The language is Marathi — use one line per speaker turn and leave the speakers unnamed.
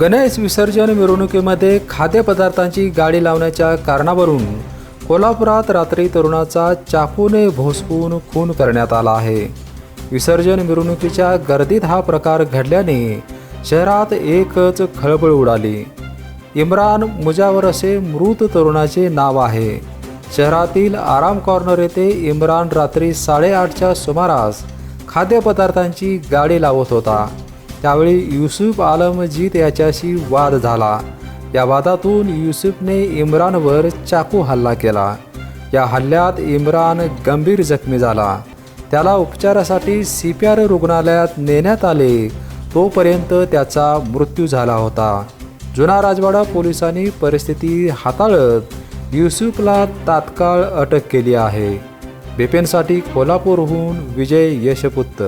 गणेश विसर्जन मिरवणुकीमध्ये खाद्यपदार्थांची गाडी लावण्याच्या कारणावरून कोल्हापुरात रात्री तरुणाचा चाकूने भोसकून खून करण्यात आला आहे. विसर्जन मिरवणुकीच्या गर्दीत हा प्रकार घडल्याने शहरात एकच खळबळ उडाली. इम्रान मुजावर असे मृत तरुणाचे नाव आहे. शहरातील आराम कॉर्नर येथे इम्रान रात्री साडेआठच्या सुमारास खाद्यपदार्थांची गाडी लावत होता. त्यावेळी युसुफ आलमजीत याच्याशी वाद झाला. या वादातून युसुफने इम्रानवर चाकू हल्ला केला. या हल्ल्यात इम्रान गंभीर जखमी झाला. त्याला उपचारासाठी सी पी आर रुग्णालयात नेण्यात आले. तोपर्यंत त्याचा मृत्यू झाला होता. जुना राजवाडा पोलिसांनी परिस्थिती हाताळत युसुफला तात्काळ अटक केली आहे. बिपिनसाठी कोल्हापूरहून विजय यशपुत्त.